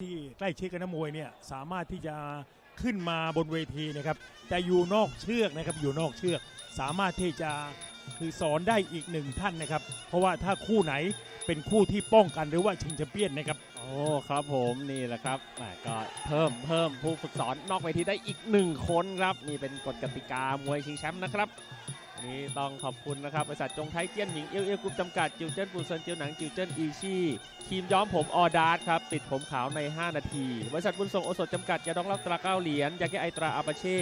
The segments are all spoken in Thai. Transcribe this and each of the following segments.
ที่ใกล้ชิดกับนักมวยเนี่ยสามารถที่จะขึ้นมาบนเวทีนะครับแต่อยู่นอกเชือกนะครับอยู่นอกเชือกสามารถที่จะคือสอนได้อีกหนึ่งท่านนะครับ เพราะว่าถ้าคู่ไหนเป็นคู่ที่ป้องกันหรือว่าชิงแชมเปี้ยนนะครับโอ้ครับผมนี่แหละครับก็เพิ่มเพิ่มผู้ฝึกสอนนอกเวทีได้อีกหนึ่งคนครับนี่เป็นกฎกติกามวยชิงแชมป์นะครับ นี่ต้องขอบคุณนะครับ บริษัทจงไทยเจี้ยนหมิงเอียวเอียวกรุ๊ปจำกัด จิวเจิ้นปูเซินจิวหนังจิวเจิ้นอีชี่ครีมย้อมผมออดาร์ครับ ติดผมขาวใน 5 นาที บริษัทบุญส่งโอสถจำกัด ยาดองเหลักตราเก้าเหรียญยาแก้ไอตราอาปาเช่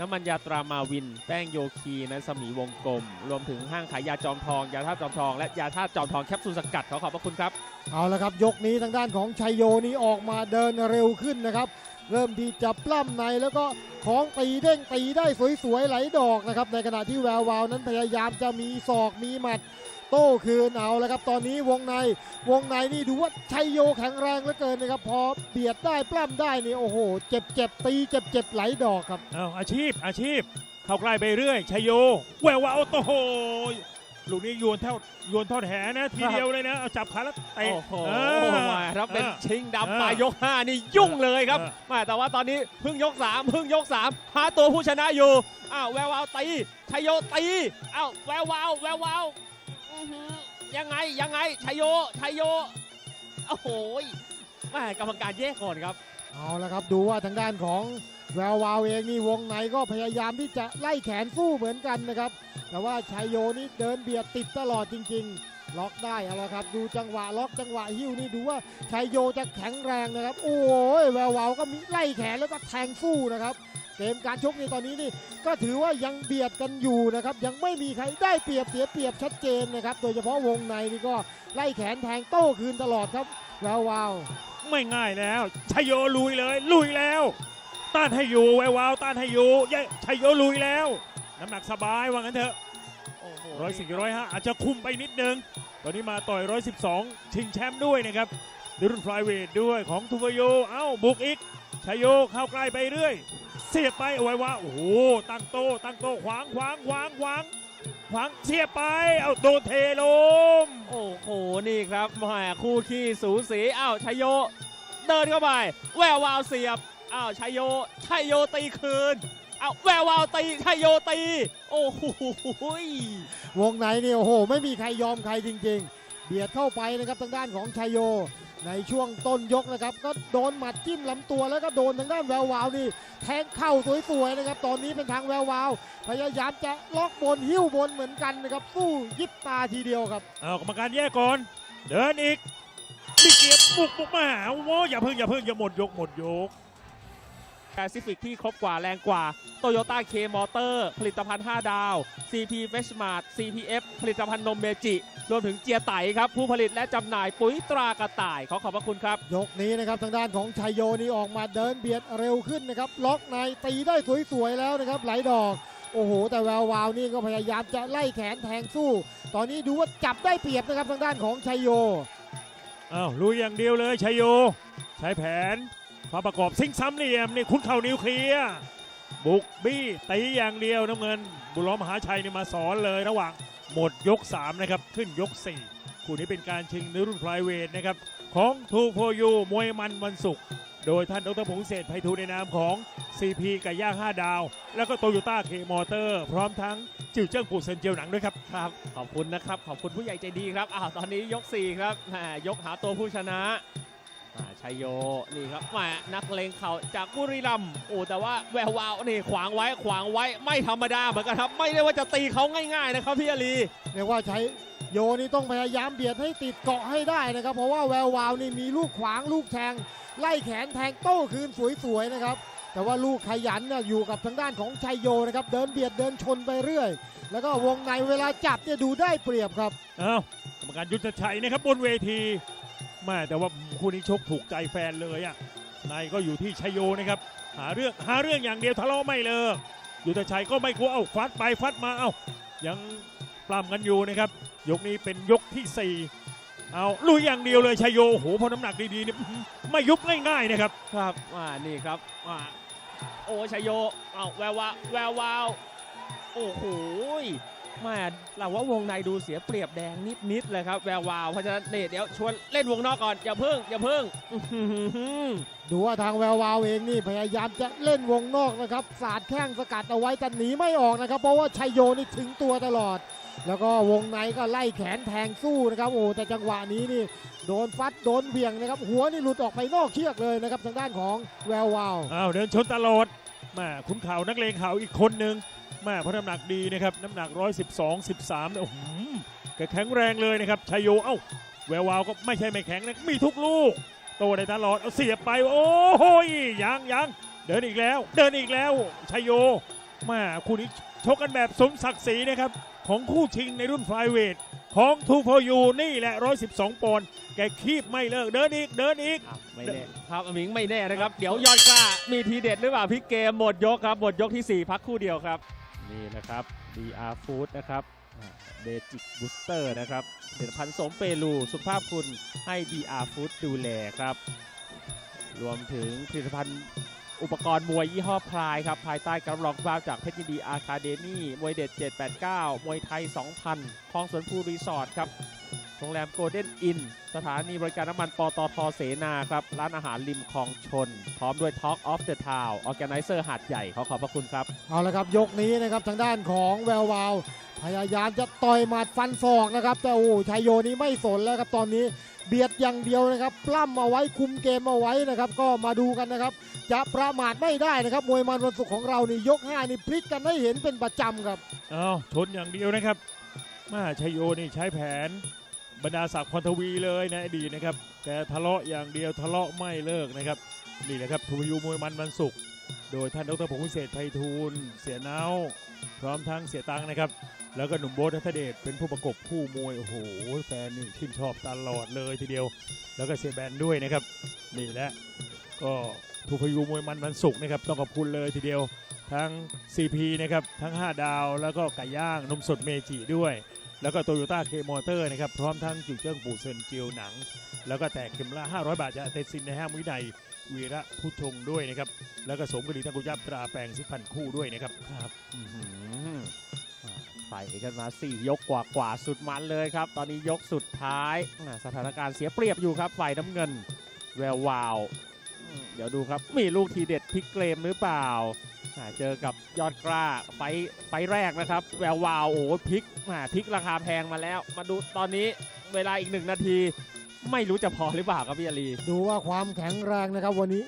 น้ำมันยาตรามาวิน แป้งโยคีนัสมีวงกลม รวมถึงห้างขายยาจอมทอง ยาธาตุจอมทอง และยาธาตุจอมทองแคปซูลสกัดขอขอบพระคุณครับ เอาละครับ ยกนี้ทางด้านของชัยโยนี่ออกมาเดินเร็วขึ้นนะครับ เริ่มที่จะปล้ำในแล้วก็ของตีเด้งตีได้สวยๆไหลดอกนะครับ ในขณะที่แวววาวนั้นพยายามจะมีศอกมีหมัดโต้คืนเอาแล้วครับ ตอนนี้วงในวงในนี่ดูว่าชัยโยแข็งแรงเหลือเกินนะครับ พอเบียดได้ปล้ำได้นี่โอ้โห เจ็บเจ็บตีเจ็บเจ็บไหลดอกครับเอาอาชีพอาชีพเข้าใกล้ไปเรื่อยชัยโยแวววาวโตโห ลูกนี้โยนเท่าโยนทอดแหนะทีเดียวเลยนะเอาจับขาแล้วเตะโอ้โหเออมาครับเป็นออชิงเออดำปลายยก5นี่ยุ่งเลยครับเออแม่แต่ว่าตอนนี้เพิ่งยก3เพิ่งยก3หาตัวผู้ชนะอยู่อ้าวแวววาวตีชัยโยตีอ้าวแวววาวแวววาวอื้อหือยังไงยังไงชัยโยชัยโยโอ้โหแม่กรรมการแยกก่อนครับเอาละครับดูว่าทางด้านของแวววาวเองนี่วงในก็พยายามที่จะไล่แขนสู้เหมือนกันนะครับ แต่ว่าชัยโยนี่เดินเบียดติดตลอดจริง ๆ ล็อกได้เอาละครับ ดูจังหวะล็อกจังหวะหิ้วนี่ดูว่าชัยโยจะแข็งแรงนะครับ โอ้ยแวววาวก็มีไล่แขนแล้วก็แทงสู้นะครับเกมการชกในตอนนี้นี่ก็ถือว่ายังเบียดกันอยู่นะครับ ยังไม่มีใครได้เปรียบเสียเปรียบชัดเจนนะครับ โดยเฉพาะวงในนี่ก็ไล่แขนแทงโต้คืนตลอดครับแวววาวไม่ง่ายแล้วชัยโยลุยเลย ลุยแล้ว ต้านให้อยู่แวววาวต้านให้อยู่ยายชัยโยลุยแล้ว น้ำหนักสบายว่างั้นเถอะโอ้โหร้อยสี่ร้อยห้าอาจจะคุมไปนิดนึง ตอนนี้มาต่อยร้อยสิบสองชิงแชมป์ด้วยนะครับในรุ่นฟลายเวทด้วยของทูฟโย เอ้าบุกอีกชัยโยเข้าใกล้ไปเรื่อย เสียบไปเอาไว้ว่าโอ้โหตั้งโตตั้งโตขวางขวางขวางขวางขวางเสียบไป เอาโดนเทลม โอ้โหนี่ครับแหมคู่ขี้สูสีอ้าวชัยโย เดินเข้าไป แวววาวเสียบอ้าวชัยโยชัยโยตีคืน อ้าวแวววาวตีชัยโยตี โอ้โหวงในนี่โอ้โห ไม่มีใครยอมใครจริง ๆ เบียดเข้าไปนะครับทางด้านของชัยโย ในช่วงต้นยกนะครับ ก็โดนหมัดจิ้มลำตัวแล้วก็โดนทางด้านแวววาวนี่ แทงเข่าสวยๆนะครับ ตอนนี้เป็นทางแวววาว พยายามจะล็อกบนหิ้วบนเหมือนกันนะครับ สู้ยิบตาทีเดียวครับเอากรรมการแยกก่อน เดินอีกมีเกียบบุกบุกมาหาโอ้อย่าเพิ่งอย่าเพิ่งอย่าหมดยกหมดยก แปซิฟิกที่ครบกว่าแรงกว่าโตโยต้าเคมอเตอร์ผลิตภัณฑ์ 5 ดาว CP f r e s h m a r t CPF ผลิตภัณฑ์นมเมจิ รวมถึงเจียไตครับ ผู้ผลิตและจำหน่ายปุ๋ยตรากระต่าย ขอขอบพระคุณครับ ยกนี้นะครับ ทางด้านของชัยโยนี่ออกมาเดินเบียดเร็วขึ้นนะครับ ล็อกในตีได้สวย ๆ แล้วนะครับ ไหลดอก โอ้โห แต่แวววาวนี่ก็พยายามจะไล่แขนแทงสู้ ตอนนี้ดูว่าจับได้เปรียบนะครับทางด้านของชัยโยอ้าวลุยอย่างเดียวเลยชัยโย ใช้แผน ฟ้าประกอบซิงซ้ำเหลี่ยมนี่คุ้นเข่านิวเคลียร์บุกบี้ตีอย่างเดียวน้ำเงิน บุรอมหาชัยนี่มาสอนเลยระหว่างหมดยก 3 นะครับ ขึ้นยก 4 คู่นี้เป็นการชิงในรุ่นไฟเวทนะครับ ของทูโพยูมวยมันวันศุกร์โดยท่านดรพงษ์เศรษฐ์ไพฑูรย์ในนามของ CP ไก่ย่าง5 ดาว แล้วก็โตโยต้าเคมอเตอร์ พร้อมทั้งจิวเจิ้งปูเซนเจียวหนังด้วยครับครับ ขอบคุณนะครับ ขอบคุณผู้ใหญ่ใจดีครับอ้าวตอนนี้ยก 4 ครับแหมยกหาตัวผู้ชนะ ชัยโยนี่ครับแหมนักเลงเข่าจากบุรีรัมย์โอ้แต่ว่าแวววาวนี่ขวางไว้ขวางไว้ไม่ธรรมดาเหมือนกันครับ ไม่ได้ว่าจะตีเขาง่ายๆนะครับพี่อาลีเรียกว่าใช้โยนี่ต้องพยายามเบียดให้ติดเกาะให้ได้นะครับ เพราะว่าแวววาวนี่มีลูกขวางลูกแทงไล่แขนแทงโต้คืนสวยๆนะครับแต่ว่าลูกขยันน่ะอยู่กับทางด้านของชัยโยนะครับเดินเบียดเดินชนไปเรื่อย แล้วก็วงในเวลาจับเนี่ยดูได้เปรียบครับ เอ้ากรรมการยุทธชัยนะครับบนเวที แม่แต่ว่าคู่นี้ชกถูกใจแฟนเลยอะนายก็อยู่ที่ชัยโยนะครับ หาเรื่องหาเรื่องอย่างเดียวทะเลาะไม่เลิกยุทธชัยก็ไม่กลัวเอาฟัดไปฟัดมาเอายังปล้ำกันอยู่นะครับ ยกนี้เป็นยกที่สี่เอาลุยอย่างเดียวเลยชัยโยโอ้โหพอน้ำหนักดีๆเนี่ยไม่ยุบง่ายๆนะครับครับอ่านี่ครับอ่าโอ้ชัยโยเอาวแวววาวแวววาวโอ้โห แม่เราว่าวงในดูเสียเปรียบแดงนิดๆเลยครับแวววาวเพราะฉะนั้นเนี่ยเดี๋ยวชวนเล่นวงนอกก่อนอย่าเพิ่งอย่าเพิ่งอื้อหือดูว่าทางแวววาวเองนี่พยายามจะเล่นวงนอกนะครับสาดแข้งสกัดเอาไว้แต่หนีไม่ออกนะครับ เพราะว่าชัยโยนี่ถึงตัวตลอด แล้วก็วงในก็ไล่แขนแทงสู้นะครับโอ้แต่จังหวะนี้นี่โดนฟัดโดนเบี่ยงนะครับ หัวนี่หลุดออกไปนอกเชือกเลยนะครับทางด้านของแวววาวอ้าวเดินชนตลอด ม่ขุนข่าวนักเลงข่าวอีกคนหนึ่งม่เพราะน้ำหนักดีนะครับน้ำหนัก 112 13โอ้โหแกแข็งแรงเลยนะครับชัยโยเอ้าแวววาวก็ไม่ใช่ไม่แข็งนะมีทุกลูก โตได้ตลอดเอาเสียบไปโอ้โหยังยังเดินอีกแล้ว เดินอีกแล้วชัยโยม่คู่นี้ชกกันแบบสมศักดิ์ศรีนะครับของคู่ชิงในรุ่นไฟเวท ของทูโฟยูนี่แหละ 112 ปอนด์แกคีบไม่เลิก เดินอีก เดินอีกอะไม่แน่ครับอมิงไม่แน่นะครับ เดี๋ยวยอดกล้ามีทีเด็ดหรือเปล่าพลิกเกมหมดยกครับหมดยกทีสี่ 4 พักคู่เดียวครับ นี่นะครับ DR Food นะครับเบจิกบูสเตอร์นะครับผลิตภัณฑ์สมเปรูสุขภาพคุณให้ DR Food ดูแลครับ รวมถึงผลิตภัณฑ์ อุปกรณ์มวยยี่ห้อพลายครับ ภายใต้การรับรองคุณภาพจากเพชรยินดีอาคาเดมี่มวยเด็ด 789 มวยไทย 2000 คลองสวนภูรีสอร์ทครับ รงแรมโกลเด้นอิน สถานีบริการน้ำมันปตทเสนาครับ ร้านอาหารริมคลองชน พร้อมด้วย Talk of the Town Organizer หาดใหญ่ขอขอบพระคุณครับ เอาละครับ ยกนี้นะครับทางด้านของแวววาว พยายามจะต่อยหมัดฟันศอกนะครับ แต่โอ้ชัยโยนี้ไม่สนแล้วครับตอนนี้เบียดอย่างเดียวนะครับ ปล้ำเอาไว้คุมเกมเอาไว้นะครับ ก็มาดูกันนะครับ จะประมาทไม่ได้นะครับ มวยมันวันศุกร์ของเรานี่ยกห้านี่พลิกกันให้เห็นเป็นประจำครับ เอาชนอย่างเดียวนะครับมาชัยโยนี่ใช้แผน บรรดาศักดิ์พรทวีเลยในอดีตนะครับแกทะเลาะอย่างเดียวทะเลาะไม่เลิกนะครับนี่แหละครับทูยูมวยมันวันศุกร์โดยท่านดรพงศ์วิเศษไพฑูรย์เสียเนาพร้อมทั้งเสียตังนะครับ แล้วก็หนุ่มโบ๊ทนัทเดชเป็นผู้ประกบคู่มวย โอ้โห แฟนนี่ชื่นชอบตลอดเลยทีเดียว แล้วก็เสียแบนด้วยนะครับ นี่แหละก็ทูพยูมวยมันวันศุกร์นะครับ ต้องขอบคุณเลยทีเดียว ทั้ง CP นะครับ ทั้ง 5 ดาว แล้วก็ไก่ย่างนมสดเมจิด้วย แล้วก็โตโยต้าเคมอเตอร์นะครับ พร้อมทั้งจิวเจิ้งปู่เซินเจียวหนัง แล้วก็แตกเข็มละ 500 บาทจากเตซินในห้างวินัยวีระผู้ชงด้วยนะครับ แล้วก็สมกรีทังกุยับตราแปลงสิบพันคู่ด้วยนะครับครับอื้อหืออ่าใส่กันมา 4 ยกกว่ากว่าสุดมันเลยครับ ตอนนี้ยกสุดท้าย สถานการณ์เสียเปรียบอยู่ครับฝ่ายน้ำเงินแวววาว เดี๋ยวดูครับมีลูกทีเด็ดพลิกเกมหรือเปล่า เจอกับยอดกล้าไฟไฟแรกนะครับ แวววาวโอ้พลิกอ่าพลิกราคาแพงมาแล้ว มาดูตอนนี้เวลาอีกหนึ่งนาที ไม่รู้จะพอหรือเปล่าครับพี่อาลีดูว่าความแข็งแรงนะครับ วันนี้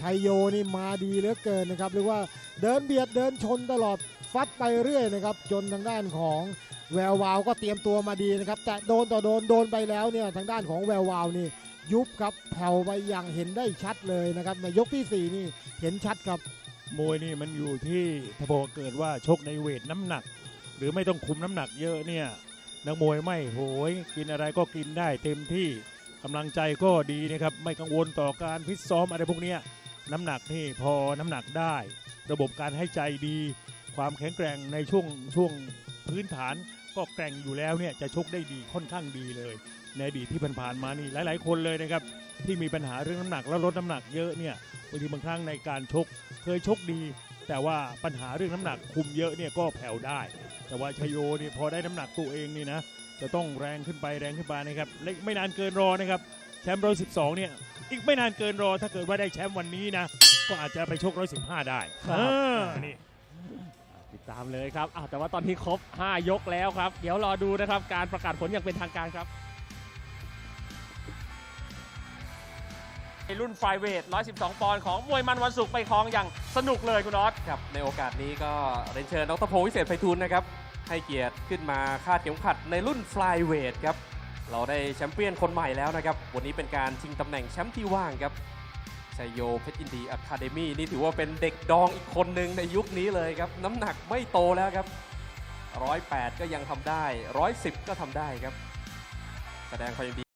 ชัยโยนี่มาดีเหลือเกินนะครับเรียกว่าเดินเบียดเดินชนตลอดฟัดไปเรื่อยนะครับ จนทางด้านของแวววาวก็เตรียมตัวมาดีนะครับ แต่โดนต่อโดนโดนไปแล้วเนี่ยทางด้านของแวววาวนี่ยุบครับแผ่วไปอย่างเห็นได้ชัดเลยนะครับในยกที่สี่นี่เห็นชัดครับ มวยนี่มันอยู่ที่ถ้าบอกเกิดว่าชกในเวทน้ำหนัก หรือไม่ต้องคุมน้ำหนักเยอะเนี่ยนักมวยไม่โหยกินอะไรก็กินได้เต็มที่กำลังใจก็ดีนะครับ ไม่กังวลต่อการฟิตซ้อมอะไรพวกเนี้ยน้ำหนักนี่พอน้ำหนักได้ ระบบการให้ใจดี ความแข็งแกร่งในช่วงช่วงพื้นฐานก็แกร่งอยู่แล้วเนี่ยจะชกได้ดีค่อนข้างดีเลย ในอดีตที่ผ่านๆมานี่หลาย ๆ คนเลยนะครับ ที่มีปัญหาเรื่องน้ำหนักแล้วลดน้ำหนักเยอะเนี่ยบางทีบางครั้งในการชกเคยชกดี แต่ว่าปัญหาเรื่องน้ำหนักคุมเยอะเนี่ยก็แผ่วได้ แต่ว่าชยโยนี่พอได้น้ำหนักตัวเองนี่นะจะต้องแรงขึ้นไปแรงขึ้นไปนะครับเล็กไม่นานเกินรอนะครับแชมป์ร้อยสิบสองเนี่ยอีกไม่นานเกินรอถ้าเกิดว่าได้แชมป์วันนี้นะก็อาจจะไปชกร้อยสิบห้าได้ครับอ่านี่ติดตามเลยครับอ้าวแต่ว่าตอนนี้ครบ 5 ยกแล้วครับ เดี๋ยวรอดูนะครับ การประกาศผลอย่างเป็นทางการครับ รุ่นไฟเวท 112 ปอนด์ของมวยมันวันศุกร์ไปครองอย่างสนุกเลยคุณออสครับในโอกาสนี้ก็เรียนเชิญดรพงศ์วิเศษไพฑูรย์นะครับ ให้เกียรติขึ้นมาคาดเข็มขัดในรุ่นไฟเวทครับ เราได้แชมเปี้ยนคนใหม่แล้วนะครับ วันนี้เป็นการชิงตำแหน่งแชมป์ที่ว่างครับชัยโยเพชรยินดีอะคาเดมี่นี่ถือว่าเป็นเด็กดองอีกคนหนึ่งในยุคนี้เลยครับ น้ำหนักไม่โตแล้วครับ 108 ก็ยังทำได้ 110 ก็ทำได้ครับ แสดงความยินดี